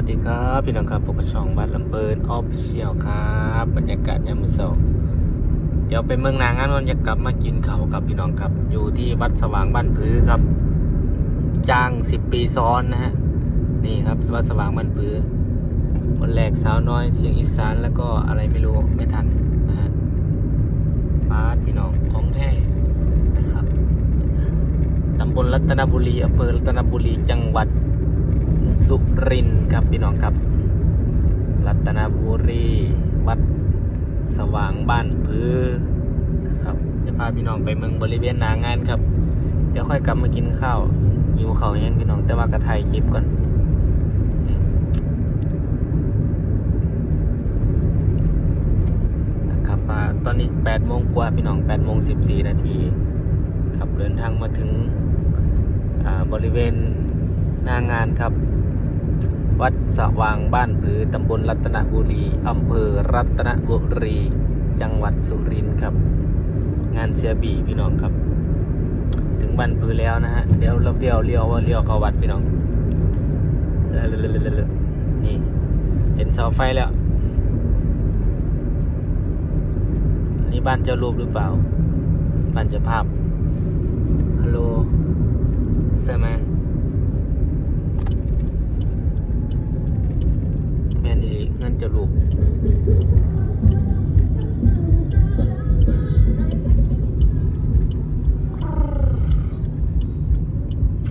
วัสดีครับพี่น้องครับปกช่องบ้านลำเปินออฟฟิเชียลครับบรรยากาศยามมื้อเช้าเดี๋ยวไปเมืองนางานวันจะกลับมากินเขาวกับพี่น้องครับ อยู่ที่วัดสว่างบ้านผือครับ จ้างสิบปีซ้อนนะฮะนี่ครับวัดสว่างบ้านผือวันแรกสาวน้อยเสียงอีสานแล้วก็อะไรไม่รู้ไม่ทันนะฮะปาดพี่น้องของแท้นะครับตำบลรัตนบุรีอำเภอรัตนบุรีจังหวัด สุรินครับพี่น้องครับ รัตนบุรี วัดสว่างบ้านพือนะครับจะพาพี่น้องไปเมืองบริเวณหนางานครับ เดี๋ยวค่อยกลับมากินข้าวหิวข้าวยังพี่น้องแต่ว่ากระถ่ายคลิปก่อนนะครับอ่าตอนนี้8โมงกว่าพี่น้อง8โมง14 นาทีครับเดินทางมาถึงบริเวณหน้างานครับ วัดสว่างบ้านผือตำบลรัตนบุรีอำเภอรัตนบุรี จังหวัดสุรินทร์ครับ งานเสียบีพี่น้องครับ ถึงบ้านผือแล้วนะฮะเดี๋ยวเราเบี้ยวเลี้ยวว่าเลี้ยวเข้าวัดพี่น้องเร็วๆๆๆนี่เห็นเสาไฟแล้วนนี้บ้านเจ้ารูปหรือเปล่าบ้านเจ้าภาพฮัลโหลใช่ไหม แม่ นอีหลีเงินจะลูก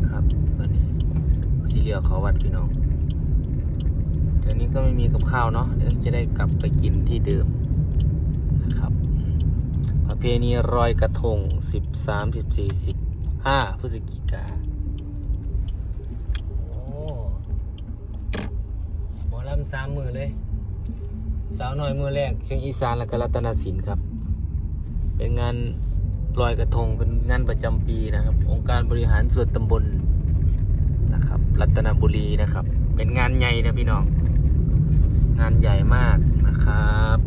ครับวันนี้สีเหลียวเขาวัดพี่น้องเดี๋ยวนี้ก็ไม่มีกับข้าวเนาะเดี๋ยวจะได้กลับไปกินที่เดิมนะครับ ประเพณีรอยกระทง 13 14 15พฤศจิกาโอ้ หมอ ลำสามมือเลย สาวหน่อยมือแรกเชียงอีสานและกรัตนศิลป์ครับ เป็นงานลอยกระทงเป็นงานประจำปีนะครับ องค์การบริหารส่วนตำบลนะครับ รัตนบุรีนะครับ เป็นงานใหญ่นะพี่น้อง งานใหญ่มากนะครับ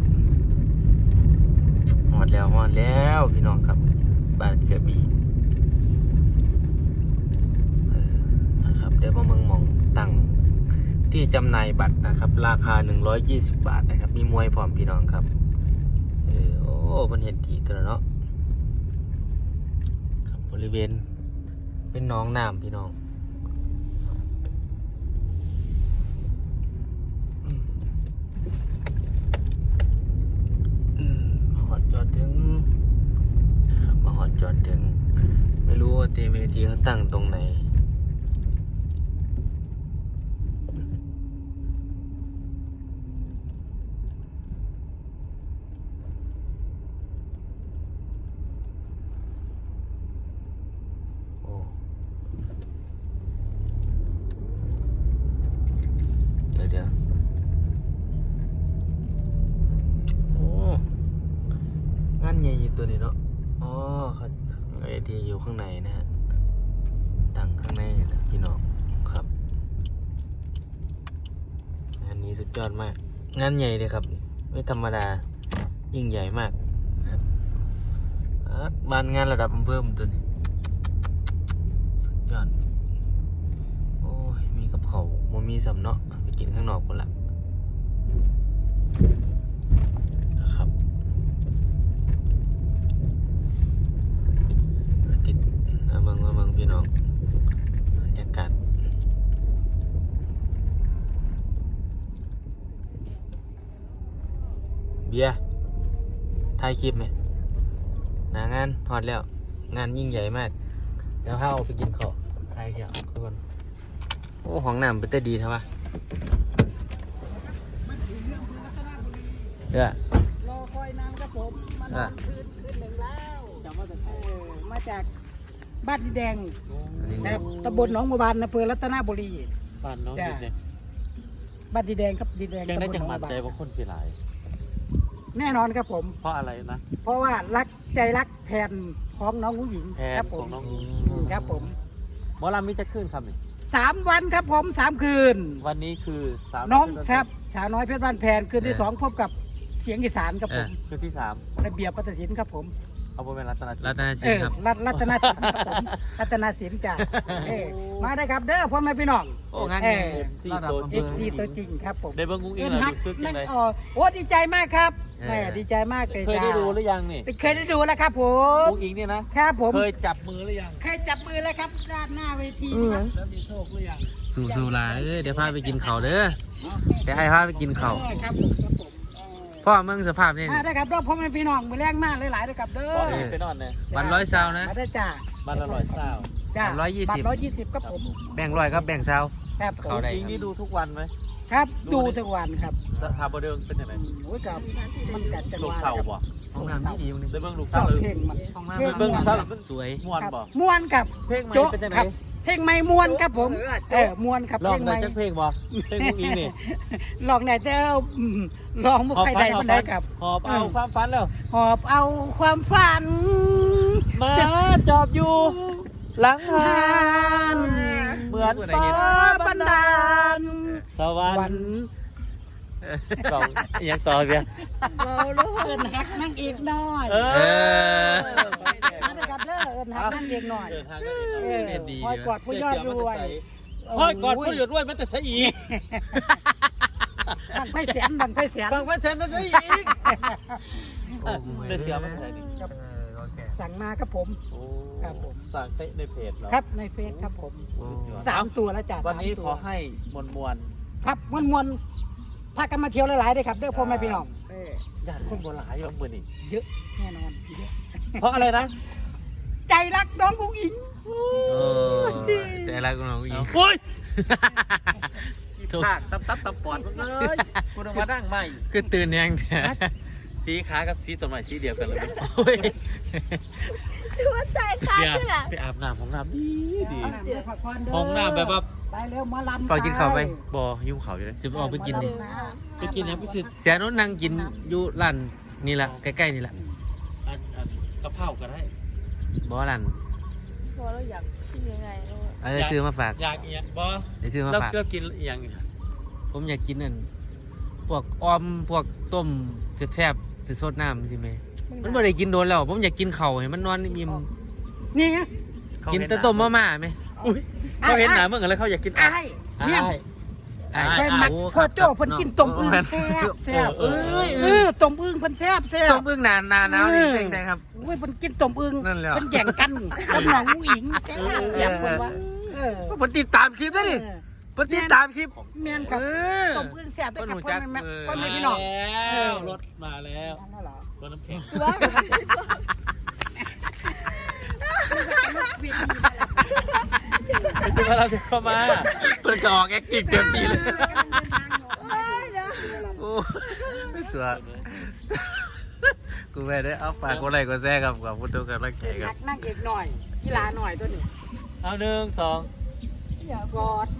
หอดแล้วหอดแล้วพี่น้องครับบ้านเสียบีเออนะครับเดี๋ยวมาเมืองหมองตั้ง ที่จำหน่ายบัตรนะครับ ราคา 120 บาทนะครับ มีมวยพร้อมพี่น้องครับ เออโอ้มันเห็นดีตัวเนาะครับบริเวณ เป็นน้องน้ำพี่น้องอืมมาหอดจอดถึงนะครับมาหอดจอดถึง ไม่รู้ว่าเตเวทีเขาตั้งตรงไหน โอ้เดี๋ยวเดี๋ยวโอ้งานใหญ่อยู่ตัวนี้เนาะ อ๋อเขาไอที่อยู่ข้างในนะฮะตั้งข้างในนะพี่น้องครับ งานนี้สุดยอดมาก งานใหญ่เลยครับ ไม่ธรรมดา ยิ่งใหญ่มากครับบ้านงานระดับอำเภอผมตัวนี้สุดยอด โอ้ย มีกับเขามมีสำเนาะไปกินข้างนอกคนละนะครับติดมาเมืองมาเมืองพี่น้องบรรยากาศเบี ยร์ถ่ายคลิปไหมหนางานฮอดแล้ว งานยิ่งใหญ่มากเดี๋ยวข้าเอาไปกินข้าวใครเดี๋ยวก่อนโอ้ห้องน้ำเป็นแต่ดีใช่ปะเด้อรอคอยนานครับผมมานอนคืนคืนหนึ่งแล้วเออมาจากบ้านดินแดงอันนี้นะครับตำบลหนองบัวบานอำเภอรัตนบุรีบ้านน้องจ้ะดินเนี่ยบ้านดินแดงครับดินแดงยังได้ตำบลจังหนหวัดบัวบาใจนว่าคนสิหลาย แน่นอนครับผม เพราะอะไรนะเพราะว่ารักใจรักแทนของน้องผู้หญิงแทนครับผขอมงน้องครับผมหมอลำมิจะขึ้นครับนี่สามวันครับผมสามคืน วันนี้คือสามน้องครับสาวน้อยเพชรบ้านแพนคืนที่สองพบกับเสียงอีสานครับผม คืนที่สามระเบียบปัตศิลป์ครับผมป เอาบ่เป็นรัตนศิลรัป์ตนเอศิลอป์ครับ รัตรัตนศิลป์ครับผมรัตนศิลป์จ้ะเออมาได้ครับเด้อพ่อแม่พี่น้อง โอ้งานเอนี้อสี่ตัวจเอริงฟซีตัวจริงครับผมได้เบิ่งกุ้งอิงเอ็นแล้วฮักรู้สึกยันั่งงไงอ๋อโอ้ดีใจมากครับเออ แหมดีใจมากเลยเคยจ้าได้ดูหรือยังนี่เคยได้ดูแล้วครับผมกุ้งอิงเนี่ยนะครับผม เคยจับมือหรือยังเคยจับมือแล้วครับด้านหน้าเวทีอืมครับแล้วมีโชคหรือยัง สู่สู่ลาเอ้ยเดี๋ยวพาไปกินข้าวเด้อเดี๋ยวให้พาไปกินข้าวเออครับผมครับผม พ่อมึงสภาพนี่มาได้ครับรอบพ่อแม่พี่น้องมือแรงมากหลายๆเลยครับเด้อบ่ได้ไปนอนเนี่ยวันร้อยซาวนะมาได้จ้าบ้านละร้อยเศร้าจ้าร้อยยี่สิบ บัตร้อยยี่สิบครับผมแบ่งร้อยครับแบ่งซาว ครับผเขามได้อิงนี่ดูทุกวันไหมครับดูทุกวันครับแล้วทาบเดิงเป็นยังไงโอ้ยกับมันกัดจังลูหกวะเข่าครับบ่ห้องน้ำนี่ดีมึงได้เบิ่งลูกสอเข่าบเลย เพลงมัน ห้องเพลงน้ำเบิ่งม่วนเศร้าสวย ม่วนครับบ่ ม่วนกับเพลงใหม่โจ๊ะเป็นยังไง ครับ เพลงใหม่ม่วนครับผม เออม่วนครับลเพอลงงใหได้ม่จักเพลงบ่เพลงกุ้งอิงนี่ลองไหนแต่อืมลองมุกใครใดมันได้กับ หอบเอาความฝันแล้ว หอบเอาความฝัน มาจอบอยู่ หลังหาหานเหมือนพูดอะไรเงี้ยฟ้าบันดาล สวรวัรน ค์สองอีหยังต่อเบียเราเลิศฮักนั่งอีกหน่อยเอเออมาเลยครับเลิศฮักนั่งอีกหน่อยเดินทางกันอีกเออเล่นดีคอยกอดผู้ยอดรวยห้อยกอดผู้ยอดรวยมันจะใส่อีกบังไฟแสนบังไฟแสนฟังว่าฉันมันจะอีก โอ้โหได้เสียมันใส่ดิ ครับ เออโอเคสั่งมาครับผมโอ้ครับผม สั่งเตะในเพจเหรอครับในเฟซครับผมโอ้สามตัวแล้วจ้ะวันนี้สามตัขอให้มวลมวลครับมวนมวนๆพากันมาเที่ยวหลายๆเลยครับเด้อพ่อแม่พี่น้องๆญาติคนโบราณอย่างมือนี่เยอะแน่นอนเยอะเพราะอะไรนะใจรักน้องกุ้งอิงโอ้ใจรักน้องอีกโอ้ยถูก ภาคตับตับตับปอดมึงเลยคุณเอามานั่งใหม่ คือตื่นยังแท้สีขากับสีต้นไม้สีเดียวกันเลย โอ้ยว่าใจขาดเดี๋ยวใช่ไหมไปอาบน้ำห้องน้ำดีดี เอาน้ำไปพักผ่อนเด้ ห้องน้ำแบบว่า ไปเร็วหมาลำฝากกินข้าวไปบ่อยุ่งเขาอยู่เลยจะออกไปกินนี่ไปกินยังไปซื้อเสียโนุ่นนั่งกินอยู่ร้านนี่แหละใกล้ๆนี่แหละอันอันกะเพราก็ได้บ่ร้านพอเราอยากกินยังไงเนอะอะไรซื้อมาฝากอยากอีกบ่ได้ซื้อมาแล้วฝาก ก็กินอีกอย่างผมอยากกินนั่นพวกออมพวกต้มแซ่บๆสิสดน้ำสิแม่มันบ่ได้กินโดนแล้ว ผมอยากกินข้าวให้มันนอนอิ่มนี่ไงกินแต่ต้มมาม่าไหม อุ้ยเขาเห็นหนาเมื่อไงแล้วเขาอยากกินไอ้เนี่ยไอ้เคยมักโพ่อโจ้เพิ่นกินต้มอึ่งแซ่บแซ่บเออเออเออต้มอึ่งเพิ่นแซ่บแซ่บต้มอึ่งนานนานแล้วนี่เป็นไงครับ โอ้ยเพิ่นกินต้มอึ่งนั่นแหละ เพิ่นแย่งกันกับน้องงูอิงแซ่บแซ่บเพิ่นว่าเออผมติดตามคลิปนะนี่ผมติดตามคลิป แม่นครับเออ ต้มอึ่งแซ่บด้วยครับเพิ่พ่อนรู้จักแม่เออพ่อมาแม่พี่น้องแล้วรถมาแล้วนั่นเหรอ รถน้ำแข็งเออ คือว่าเราจะเข้ามาเปิดกออกแอคทีฟเต็มที่เลยเอ้ยเดี๋ยวโอ้ตัวกูแม่ได้เอาฝากคนไรก็แซ่ครับกับพุทธกันรักแก่คนัรับกนั่งเอกหน่อยกีฬาหน่อยตัวนี้เอาหนึ่งสองกอด